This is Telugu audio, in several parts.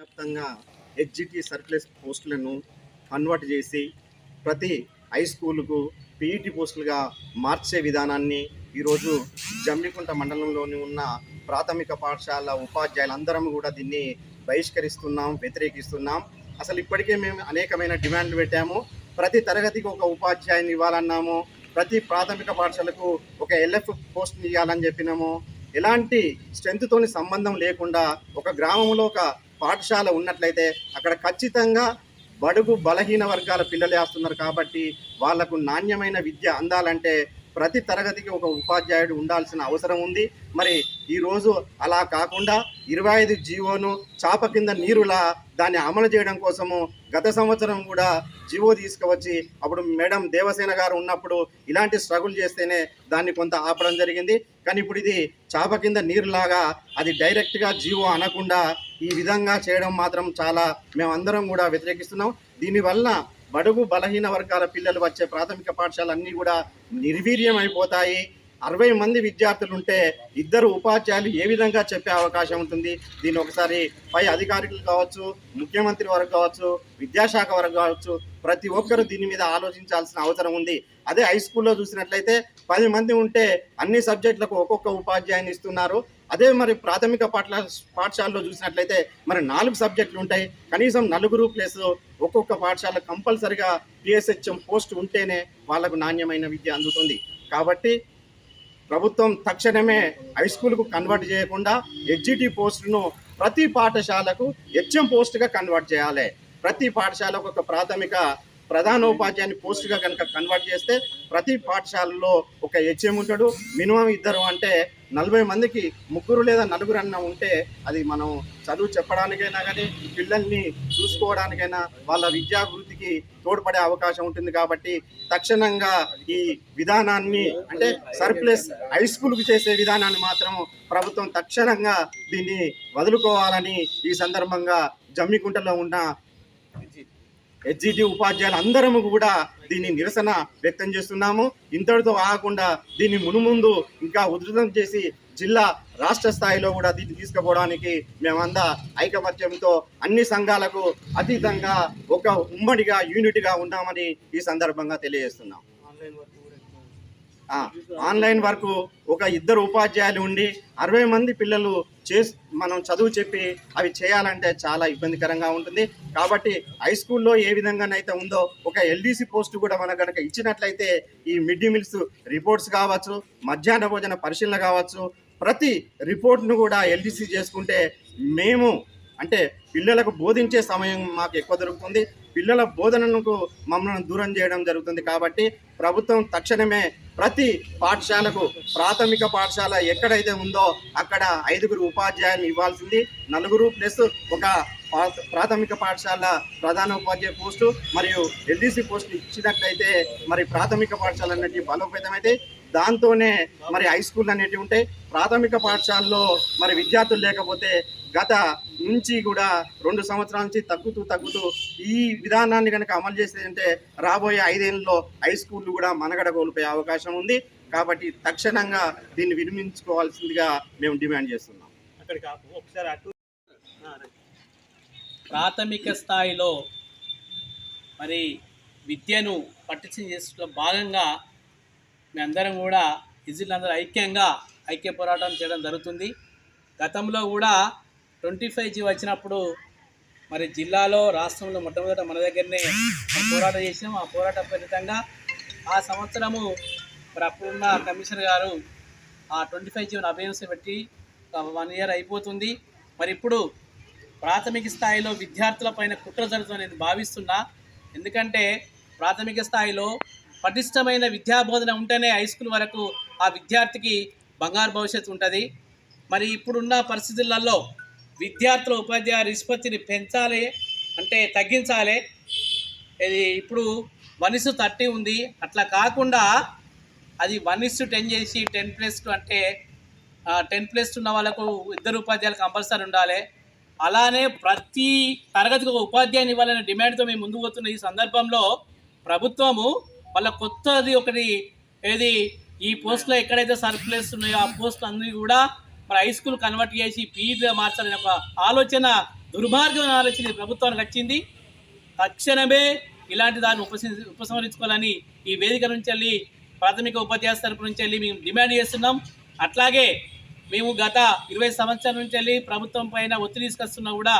వ్యాప్తంగా హెచ్జిటి సర్ప్లస్ పోస్టులను కన్వర్ట్ చేసి ప్రతి హై స్కూలుకు పీఈటీ పోస్టులుగా మార్చే విధానాన్ని ఈరోజు జమ్మికుంట మండలంలోని ఉన్న ప్రాథమిక పాఠశాల ఉపాధ్యాయులందరం కూడా దీన్ని బహిష్కరిస్తున్నాం వ్యతిరేకిస్తున్నాం. అసలు ఇప్పటికే మేము అనేకమైన డిమాండ్లు పెట్టాము. ప్రతి తరగతికి ఒక ఉపాధ్యాయుని ఇవ్వాలన్నాము. ప్రతి ప్రాథమిక పాఠశాలకు ఒక ఎల్ఎఫ్ పోస్ట్ని ఇవ్వాలని చెప్పినాము. ఎలాంటి స్ట్రెంత్తోని సంబంధం లేకుండా ఒక గ్రామంలో ఒక పాఠశాల ఉన్నట్లయితే అక్కడ ఖచ్చితంగా బడుగు బలహీన వర్గాల పిల్లలే వస్తున్నారు కాబట్టి వాళ్ళకు నాణ్యమైన విద్య అందాలంటే ప్రతి తరగతికి ఒక ఉపాధ్యాయుడు ఉండాల్సిన అవసరం ఉంది. మరి ఈరోజు అలా కాకుండా ఇరవై ఐదు జీవోను చాప కింద నీరులా దాన్ని అమలు చేయడం కోసము గత సంవత్సరం కూడా జీవో తీసుకువచ్చి అప్పుడు మేడం దేవసేన గారు ఉన్నప్పుడు ఇలాంటి స్ట్రగుల్ చేస్తేనే దాన్ని కొంత ఆపడం జరిగింది. కానీ ఇప్పుడు ఇది చాప కింద నీరులాగా అది డైరెక్ట్గా జీవో అనకుండా ఈ విధంగా చేయడం మాత్రం చాలా మేమందరం కూడా వ్యతిరేకిస్తున్నాం. దీనివల్ల బడుగు బలహీన వర్గాల పిల్లలు వచ్చే ప్రాథమిక పాఠశాలన్నీ కూడా నిర్వీర్యం అయిపోతాయి అరవై మంది విద్యార్థులు ఉంటే ఇద్దరు ఉపాధ్యాయులు ఏ విధంగా చెప్పే అవకాశం ఉంటుంది? దీన్ని ఒకసారి పై అధికారులు కావచ్చు ముఖ్యమంత్రి వరకు కావచ్చు విద్యాశాఖ వరకు కావచ్చు ప్రతి ఒక్కరు దీని మీద ఆలోచించాల్సిన అవసరం ఉంది. అదే హై స్కూల్లో చూసినట్లయితే పది మంది ఉంటే అన్ని సబ్జెక్టులకు ఒక్కొక్క ఉపాధ్యాయుని ఇస్తున్నారు. అదే మరి ప్రాథమిక పాఠ పాఠశాలలో చూసినట్లయితే మరి నాలుగు సబ్జెక్టులు ఉంటాయి. కనీసం నలుగురు ప్లస్ ఒక్కొక్క పాఠశాల కంపల్సరిగా పిఎస్హెచ్ఎం పోస్ట్ ఉంటేనే వాళ్ళకు నాణ్యమైన విద్య అందుతుంది. కాబట్టి ప్రభుత్వం తక్షణమే హై స్కూల్కు కన్వర్ట్ చేయకుండా హెచ్జిటి పోస్టును ప్రతి పాఠశాలకు హెచ్ఎం పోస్టుగా కన్వర్ట్ చేయాలి. ప్రతి పాఠశాలకు ఒక ప్రాథమిక ప్రధానోపాధ్యాయుని పోస్టుగా కనుక కన్వర్ట్ చేస్తే ప్రతి పాఠశాలలో ఒక హెచ్ఎం ఉంటాడు. మినిమం ఇద్దరు అంటే నలభై మందికి ముగ్గురు లేదా నలుగురు అన్న ఉంటే అది మనం చదువు చెప్పడానికైనా కానీ పిల్లల్ని చూసుకోవడానికైనా వాళ్ళ విద్యాభివృద్ధికి తోడ్పడే అవకాశం ఉంటుంది కాబట్టి తక్షణంగా ఈ విధానాన్ని అంటే సర్ప్లస్ హై స్కూల్కి చేసే విధానాన్ని మాత్రం ప్రభుత్వం తక్షణంగా దీన్ని వదులుకోవాలని ఈ సందర్భంగా జమ్మికుంటలో ఉన్న హెచ్జిటి ఉపాధ్యాయులు అందరము కూడా దీన్ని నిరసన వ్యక్తం చేస్తున్నాము. ఇంతటితో ఆగకుండా దీన్ని మునుముందు ఇంకా ఉధృతం చేసి జిల్లా రాష్ట్ర స్థాయిలో కూడా దీన్ని తీసుకుపోవడానికి మేమంతా ఐకమత్యంతో అన్ని సంఘాలకు అతీతంగా ఒక ఉమ్మడిగా యూనిట్గా ఉన్నామని ఈ సందర్భంగా తెలియజేస్తున్నాం. ఆన్లైన్ వరకు ఒక ఇద్దరు ఉపాధ్యాయులు ఉండి అరవై మంది పిల్లలు చేసి మనం చదువు చెప్పి అవి చేయాలంటే చాలా ఇబ్బందికరంగా ఉంటుంది. కాబట్టి హై స్కూల్లో ఏ విధంగానైతే ఉందో ఒక ఎల్డీసీ పోస్ట్ కూడా మనం కనుక ఇచ్చినట్లయితే ఈ మిడ్ డే మీల్స్ రిపోర్ట్స్ కావచ్చు మధ్యాహ్న భోజన పరిశీలన కావచ్చు ప్రతి రిపోర్ట్ను కూడా ఎల్డీసీ చేసుకుంటే మేము అంటే పిల్లలకు బోధించే సమయం మాకు ఎక్కువ దొరుకుతుంది. పిల్లల బోధనకు మమ్మల్ని దూరం చేయడం జరుగుతుంది కాబట్టి ప్రభుత్వం తక్షణమే ప్రతి పాఠశాలకు ప్రాథమిక పాఠశాల ఎక్కడైతే ఉందో అక్కడ ఐదుగురు ఉపాధ్యాయులు ఇవ్వాల్సింది. నలుగురు ప్లస్ ఒక పా- ప్రాథమిక పాఠశాల ప్రధాన ఉపాధ్యాయ పోస్టు మరియు ఎల్డీసీ పోస్టు ఇచ్చినట్లయితే మరి ప్రాథమిక పాఠశాల అనేటివి బలోపేతమైతే దాంతోనే మరి హై స్కూల్ అనేటివి ఉంటాయి. ప్రాథమిక పాఠశాలలో మరి విద్యార్థులు లేకపోతే గత నుంచి కూడా రెండు సంవత్సరాల నుంచి తగ్గుతూ తగ్గుతూ ఈ విధానాన్ని కనుక అమలు చేసేదంటే రాబోయే ఐదేళ్ళలో హై స్కూళ్ళు కూడా మనగడ కోల్పోయే అవకాశం ఉంది. కాబట్టి తక్షణంగా దీన్ని విరమించుకోవాల్సిందిగా మేము డిమాండ్ చేస్తున్నాం. అక్కడికి ఒకసారి ప్రాథమిక స్థాయిలో మరి విద్యను పట్టించిన చేసుకున్న భాగంగా మేమందరం కూడా ఇజిలందరూ ఐక్యంగా ఐక్య పోరాటం చేయడం జరుగుతుంది. గతంలో కూడా ట్వంటీ ఫైవ్ జీ వచ్చినప్పుడు మరి జిల్లాలో రాష్ట్రంలో మొట్టమొదట మన దగ్గరనే మనం పోరాటం చేసినాం. ఆ పోరాట ఫలితంగా ఆ సంవత్సరము మరి అప్పుడున్న కమిషనర్ గారు ఆ ట్వంటీ ఫైవ్ జీవన్ అభ్యర్థి పెట్టి వన్ ఇయర్ అయిపోతుంది. మరి ఇప్పుడు ప్రాథమిక స్థాయిలో విద్యార్థుల పైన కుట్ర జరుగుతుందని నేను భావిస్తున్నా. ఎందుకంటే ప్రాథమిక స్థాయిలో పటిష్టమైన విద్యాబోధన ఉంటేనే హై స్కూల్ వరకు ఆ విద్యార్థికి బంగారు భవిష్యత్తు ఉంటుంది. మరి ఇప్పుడున్న పరిస్థితులలో విద్యార్థుల ఉపాధ్యాయ నిష్పత్తిని పెంచాలి అంటే తగ్గించాలి. ఇది ఇప్పుడు వన్ ఇస్ థర్టీ ఉంది. అట్లా కాకుండా అది వన్ ఇస్ టెన్ చేసి టెన్ ప్లస్ టూ అంటే టెన్ ప్లస్ ఉన్న వాళ్ళకు ఇద్దరు ఉపాధ్యాయులు కంపల్సరీ ఉండాలి. అలానే ప్రతి తరగతికి ఒక ఉపాధ్యాయుని ఇవ్వాలనే డిమాండ్తో మేము ముందుకు పోతున్న ఈ సందర్భంలో ప్రభుత్వము వాళ్ళ కొత్తది ఒకటి ఏది ఈ పోస్టులో ఎక్కడైతే సర్ప్లేస్ ఉన్నాయో ఆ పోస్టులు అన్నీ కూడా మరి హై స్కూల్ కన్వర్ట్ చేసి పీజీగా మార్చాలనే ఒక ఆలోచన దుర్మార్గమైన ఆలోచన ప్రభుత్వానికి వచ్చింది. తక్షణమే ఇలాంటి దాన్ని ఉపసం ఉపసంహరించుకోవాలని ఈ వేదిక నుంచి వెళ్ళి ప్రాథమిక ఉపాధ్యాయ తరపు నుంచి వెళ్ళి మేము డిమాండ్ చేస్తున్నాం. అట్లాగే మేము గత ఇరవై సంవత్సరాల నుంచి వెళ్ళి ప్రభుత్వం పైన ఒత్తిడి తీసుకొస్తున్నా కూడా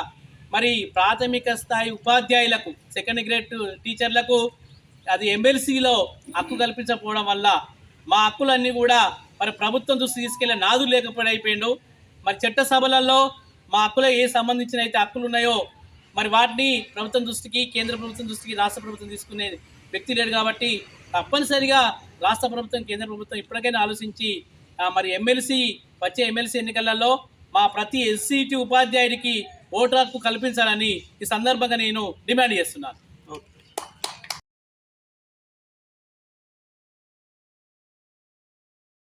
మరి ప్రాథమిక స్థాయి ఉపాధ్యాయులకు సెకండ్ గ్రేడ్ టీచర్లకు అది ఎమ్మెల్సీలో హక్కు కల్పించకపోవడం వల్ల మా హక్కులన్నీ కూడా మరి ప్రభుత్వం దృష్టి తీసుకెళ్ళే నాదు లేకపోయి అయిపోయిండు. మరి చట్ట సభలలో మా హక్కుల ఏ సంబంధించిన అయితే హక్కులు ఉన్నాయో మరి వాటిని ప్రభుత్వం దృష్టికి కేంద్ర ప్రభుత్వం దృష్టికి రాష్ట్ర ప్రభుత్వం తీసుకునే వ్యక్తి లేడు కాబట్టి తప్పనిసరిగా రాష్ట్ర ప్రభుత్వం కేంద్ర ప్రభుత్వం ఇప్పటికైనా ఆలోచించి మరి ఎమ్మెల్సీ వచ్చే ఎమ్మెల్సీ ఎన్నికలలో మా ప్రతి ఎస్సీటీ ఉపాధ్యాయుడికి ఓటు హక్కు కల్పించాలని ఈ సందర్భంగా నేను డిమాండ్ చేస్తున్నాను.